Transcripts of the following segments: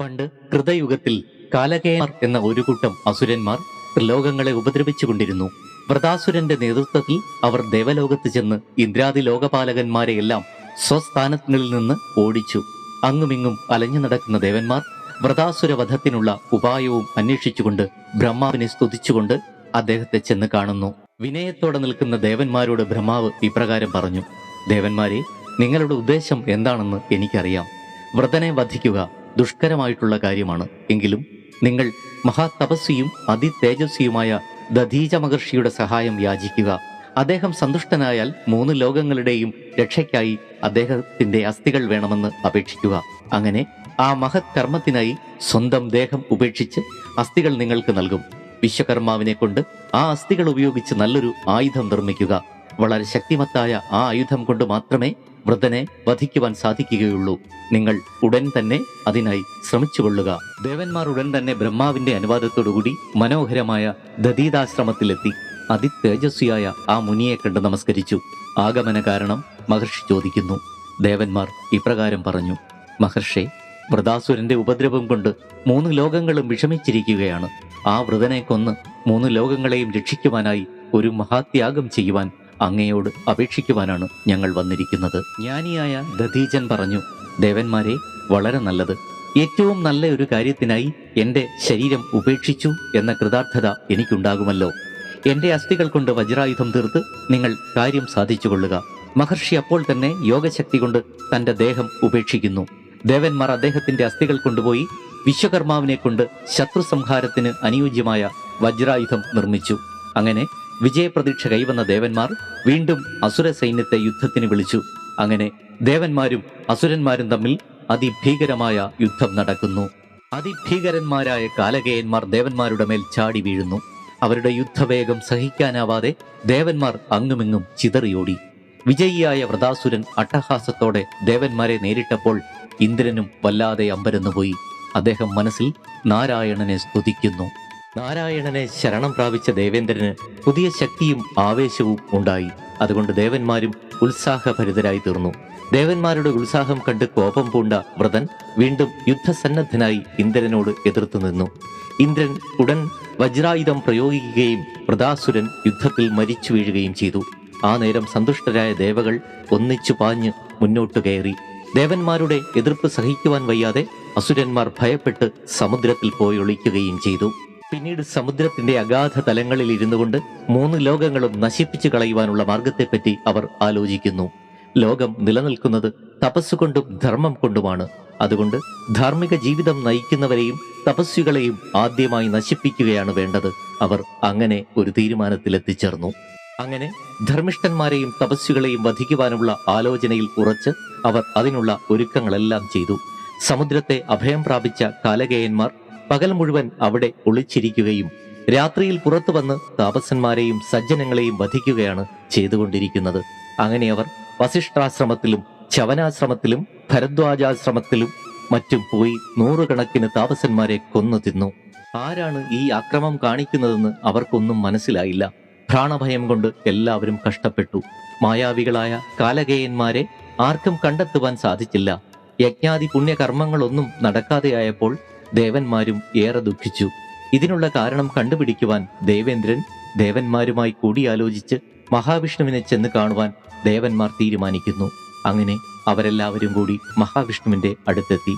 പണ്ട് കൃതയുഗത്തിൽ കാലകേയർ എന്ന ഒരു കൂട്ടം അസുരന്മാർ ത്രിലോകങ്ങളെ ഉപദ്രവിച്ചുകൊണ്ടിരുന്നു. വ്രതാസുരന്റെ നേതൃത്വത്തിൽ അവർ ദേവലോകത്ത് ചെന്ന് ഇന്ദ്രാദി ലോകപാലകന്മാരെയെല്ലാം സ്വസ്ഥാനങ്ങളിൽ നിന്ന് ഓടിച്ചു. അങ്ങുമിങ്ങും അലഞ്ഞു നടക്കുന്ന ദേവന്മാർ വ്രതാസുരവധത്തിനുള്ള ഉപായവും അന്വേഷിച്ചുകൊണ്ട് ബ്രഹ്മാവിനെ സ്തുതിച്ചുകൊണ്ട് അദ്ദേഹത്തെ ചെന്ന് കാണുന്നു. വിനയത്തോടെ നിൽക്കുന്ന ദേവന്മാരോട് ബ്രഹ്മാവ് ഇപ്രകാരം പറഞ്ഞു ദേവന്മാരെ നിങ്ങളുടെ ഉദ്ദേശം എന്താണെന്ന് എനിക്കറിയാം. വ്രതനെ വധിക്കുക ദുഷ്കരമായിട്ടുള്ള കാര്യമാണ്. എങ്കിലും നിങ്ങൾ മഹാതപസ്വിയും അതിതേജസ്വിയുമായ ദധീജ മഹർഷിയുടെ സഹായം യാചിക്കുക. അദ്ദേഹം സന്തുഷ്ടനായാൽ മൂന്ന് ലോകങ്ങളുടെയും രക്ഷയ്ക്കായി അദ്ദേഹത്തിന്റെ അസ്ഥികൾ വേണമെന്ന് അപേക്ഷിക്കുക. അങ്ങനെ ആ മഹത് കർമ്മത്തിനായി സ്വന്തം ദേഹം ഉപേക്ഷിച്ച് അസ്ഥികൾ നിങ്ങൾക്ക് നൽകും. വിശ്വകർമാവിനെ കൊണ്ട് ആ അസ്ഥികൾ ഉപയോഗിച്ച് നല്ലൊരു ആയുധം നിർമ്മിക്കുക. വളരെ ശക്തിമത്തായ ആ ആയുധം കൊണ്ട് മാത്രമേ വൃദ്ധനെ വധിക്കുവാൻ സാധിക്കുകയുള്ളൂ. നിങ്ങൾ ഉടൻ തന്നെ അതിനായി ശ്രമിച്ചുകൊള്ളുക. ദേവന്മാർ ഉടൻ തന്നെ ബ്രഹ്മാവിന്റെ അനുവാദത്തോടുകൂടി മനോഹരമായ ദതീതാശ്രമത്തിലെത്തി അതിതേജസ്വിയായ ആ മുനിയെ കണ്ട് നമസ്കരിച്ചു. ആഗമന കാരണം മഹർഷി ചോദിക്കുന്നു. ദേവന്മാർ ഇപ്രകാരം പറഞ്ഞു. മഹർഷെ വൃതാസുരന്റെ ഉപദ്രവം കൊണ്ട് മൂന്ന് ലോകങ്ങളും വിഷമിച്ചിരിക്കുകയാണ്. ആ വൃതനെ കൊന്ന് മൂന്ന് ലോകങ്ങളെയും രക്ഷിക്കുവാനായി ഒരു മഹാത്യാഗം ചെയ്യുവാൻ അങ്ങയോട് അപേക്ഷിക്കുവാനാണ് ഞങ്ങൾ വന്നിരിക്കുന്നത്. ജ്ഞാനിയായ ദധീജൻ പറഞ്ഞു ദേവന്മാരെ വളരെ നല്ലത്. ഏറ്റവും നല്ല ഒരു കാര്യത്തിനായി എന്റെ ശരീരം ഉപേക്ഷിച്ചു എന്ന കൃതാർത്ഥത എനിക്കുണ്ടാകുമല്ലോ. എന്റെ അസ്ഥികൾ കൊണ്ട് വജ്രായുധം തീർത്ത് നിങ്ങൾ കാര്യം സാധിച്ചുകൊള്ളുക. മഹർഷി അപ്പോൾ തന്നെ യോഗശക്തി കൊണ്ട് തന്റെ ദേഹം ഉപേക്ഷിക്കുന്നു. ദേവന്മാർ അദ്ദേഹത്തിന്റെ അസ്ഥികൾ കൊണ്ടുപോയി വിശ്വകർമാവിനെ കൊണ്ട് ശത്രു സംഹാരത്തിന് അനുയോജ്യമായ വജ്രായുധം നിർമ്മിച്ചു. അങ്ങനെ വിജയപ്രതീക്ഷ കൈവന്ന ദേവന്മാർ വീണ്ടും അസുര സൈന്യത്തെ യുദ്ധത്തിന് വിളിച്ചു. അങ്ങനെ ദേവന്മാരും അസുരന്മാരും തമ്മിൽ അതിഭീകരമായ യുദ്ധം നടക്കുന്നു. അതിഭീകരന്മാരായ കാലകേയന്മാർ ദേവന്മാരുടെ മേൽ ചാടി വീഴുന്നു. അവരുടെ യുദ്ധവേഗം സഹിക്കാനാവാതെ ദേവന്മാർ അങ്ങുമിങ്ങും ചിതറിയോടി. വിജയിയായ വ്രതാസുരൻ അട്ടഹാസത്തോടെ ദേവന്മാരെ നേരിട്ടപ്പോൾ ഇന്ദ്രനും വല്ലാതെ അമ്പരന്നുപോയി. അദ്ദേഹം മനസ്സിൽ നാരായണനെ സ്തുതിക്കുന്നു. നാരായണനെ ശരണം പ്രാപിച്ച ദേവേന്ദ്രന് പുതിയ ശക്തിയും ആവേശവും ഉണ്ടായി. അതുകൊണ്ട് ദേവന്മാരും ഉത്സാഹഭരിതരായി തീർന്നു. ദേവന്മാരുടെ ഉത്സാഹം കണ്ട് കോപം പൂണ്ട വ്രതൻ വീണ്ടും യുദ്ധസന്നദ്ധനായി ഇന്ദ്രനോട് എതിർത്തു നിന്നു. ഇന്ദ്രൻ ഉടൻ വജ്രായുധം പ്രയോഗിക്കുകയും വ്രതാസുരൻ യുദ്ധത്തിൽ മരിച്ചു വീഴുകയും ചെയ്തു. ആ നേരം സന്തുഷ്ടരായ ദേവകൾ ഒന്നിച്ചു പാഞ്ഞ് മുന്നോട്ടു കയറി. ദേവന്മാരുടെ എതിർപ്പ് സഹിക്കുവാൻ വയ്യാതെ അസുരന്മാർ ഭയപ്പെട്ട് സമുദ്രത്തിൽ പോയി ഒളിക്കുകയും ചെയ്തു. പിന്നീട് സമുദ്രത്തിന്റെ അഗാധ തലങ്ങളിൽ ഇരുന്നു കൊണ്ട് മൂന്ന് ലോകങ്ങളും നശിപ്പിച്ചു കളയുവാനുള്ള മാർഗത്തെപ്പറ്റി അവർ ആലോചിക്കുന്നു. ലോകം നിലനിൽക്കുന്നത് തപസ്സുകൊണ്ടും ധർമ്മം കൊണ്ടുമാണ്. അതുകൊണ്ട് ധാർമ്മിക ജീവിതം നയിക്കുന്നവരെയും തപസ്വികളെയും ആദ്യമായി നശിപ്പിക്കുകയാണ് വേണ്ടത്. അവർ അങ്ങനെ ഒരു തീരുമാനത്തിലെത്തിച്ചേർന്നു. അങ്ങനെ ധർമ്മിഷ്ഠന്മാരെയും തപസ്വികളെയും വധിക്കുവാനുള്ള ആലോചനയിൽ ഉറച്ച് അവർ അതിനുള്ള ഒരുക്കങ്ങളെല്ലാം ചെയ്തു. സമുദ്രത്തെ അഭയം പ്രാപിച്ച കാലകേയന്മാർ പകൽ മുഴുവൻ അവിടെ ഒളിച്ചിരിക്കുകയും രാത്രിയിൽ പുറത്തു വന്ന് താപസന്മാരെയും സജ്ജനങ്ങളെയും വധിക്കുകയാണ് ചെയ്തുകൊണ്ടിരിക്കുന്നത്. അങ്ങനെ അവർ വസിഷ്ഠാശ്രമത്തിലും ചവനാശ്രമത്തിലും ഭരദ്വാജാശ്രമത്തിലും മറ്റും പോയി നൂറുകണക്കിന് താപസന്മാരെ കൊന്നു തിന്നു. ആരാണ് ഈ അക്രമം കാണിക്കുന്നതെന്ന് അവർക്കൊന്നും മനസ്സിലായില്ല. പ്രാണഭയം കൊണ്ട് എല്ലാവരും കഷ്ടപ്പെട്ടു. മായാവികളായ കാലകേയന്മാരെ ആർക്കും കണ്ടെത്തുവാൻ സാധിച്ചില്ല. യജ്ഞാതി പുണ്യകർമ്മങ്ങളൊന്നും നടക്കാതെയായപ്പോൾ ദേവന്മാരും ഏറെ ദുഃഖിച്ചു. ഇതിനുള്ള കാരണം കണ്ടുപിടിക്കുവാൻ ദേവേന്ദ്രൻ ദേവന്മാരുമായി കൂടിയാലോചിച്ച് മഹാവിഷ്ണുവിനെ ചെന്ന് കാണുവാൻ ദേവന്മാർ തീരുമാനിക്കുന്നു. അങ്ങനെ അവരെല്ലാവരും കൂടി മഹാവിഷ്ണുവിന്റെ അടുത്തെത്തി.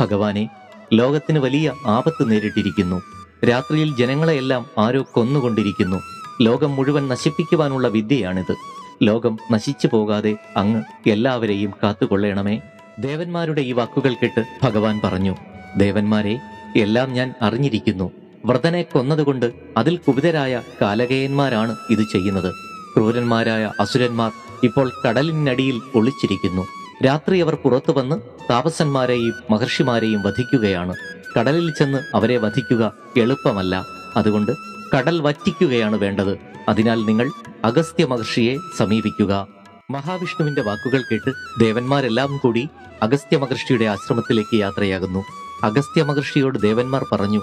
ഭഗവാനെ ലോകത്തിന് വലിയ ആപത്ത് നേരിട്ടിരിക്കുന്നു. രാത്രിയിൽ ജനങ്ങളെയെല്ലാം ആരോ കൊന്നുകൊണ്ടിരിക്കുന്നു. ലോകം മുഴുവൻ നശിപ്പിക്കുവാനുള്ള വിദ്യയാണിത്. ലോകം നശിച്ചു പോകാതെ അങ്ങ് എല്ലാവരെയും കാത്തുകൊള്ളണമേ. ദേവന്മാരുടെ ഈ വാക്കുകൾ കേട്ട് ഭഗവാൻ പറഞ്ഞു ദേവന്മാരെ എല്ലാം ഞാൻ അറിഞ്ഞിരിക്കുന്നു. വ്രതനെ കൊന്നതുകൊണ്ട് അതിൽ കുപിതരായ കാലകേയന്മാരാണ് ഇത് ചെയ്യുന്നത്. ക്രൂരന്മാരായ അസുരന്മാർ ഇപ്പോൾ കടലിനടിയിൽ ഒളിച്ചിരിക്കുന്നു. രാത്രി അവർ പുറത്തു വന്ന് താപസന്മാരെയും മഹർഷിമാരെയും വധിക്കുകയാണ്. കടലിൽ ചെന്ന് അവരെ വധിക്കുക എളുപ്പമല്ല. അതുകൊണ്ട് കടൽ വറ്റിക്കുകയാണ് വേണ്ടത്. അതിനാൽ നിങ്ങൾ അഗസ്ത്യ മഹർഷിയെ സമീപിക്കുക. മഹാവിഷ്ണുവിന്റെ വാക്കുകൾ കേട്ട് ദേവന്മാരെല്ലാം കൂടി അഗസ്ത്യ മഹർഷിയുടെ ആശ്രമത്തിലേക്ക് യാത്രയാകുന്നു. അഗസ്ത്യ മഹർഷിയോട് ദേവന്മാർ പറഞ്ഞു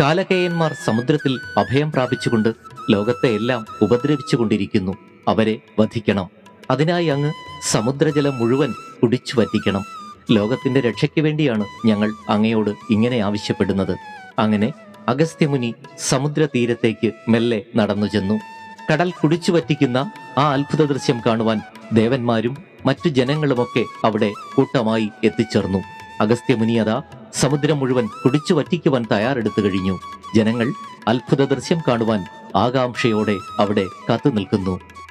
കാലകേയന്മാർ സമുദ്രത്തിൽ അഭയം പ്രാപിച്ചുകൊണ്ട് ലോകത്തെ എല്ലാം ഉപദ്രവിച്ചുകൊണ്ടിരിക്കുന്നു. അവരെ വധിക്കണം. അതിനായി അങ്ങ് സമുദ്രജലം മുഴുവൻ കുടിച്ചു വറ്റിക്കണം. ലോകത്തിന്റെ രക്ഷയ്ക്ക് വേണ്ടിയാണ് ഞങ്ങൾ അങ്ങയോട് ഇങ്ങനെ ആവശ്യപ്പെടുന്നത്. അങ്ങനെ അഗസ്ത്യമുനി സമുദ്രതീരത്തേക്ക് മെല്ലെ നടന്നു ചെന്നു. കടൽ കുടിച്ചു വറ്റിക്കുന്ന ആ അത്ഭുത ദൃശ്യം കാണുവാൻ ദേവന്മാരും മറ്റു ജനങ്ങളുമൊക്കെ അവിടെ കൂട്ടമായി എത്തിച്ചേർന്നു. അഗസ്ത്യമുനി അതാ സമുദ്രം മുഴുവൻ കുടിച്ചു വറ്റിക്കുവാൻ തയ്യാറെടുത്തു കഴിഞ്ഞു. ജനങ്ങൾ അത്ഭുത ദൃശ്യം കാണുവാൻ ആകാംക്ഷയോടെ അവിടെ കാത്തു നിൽക്കുന്നു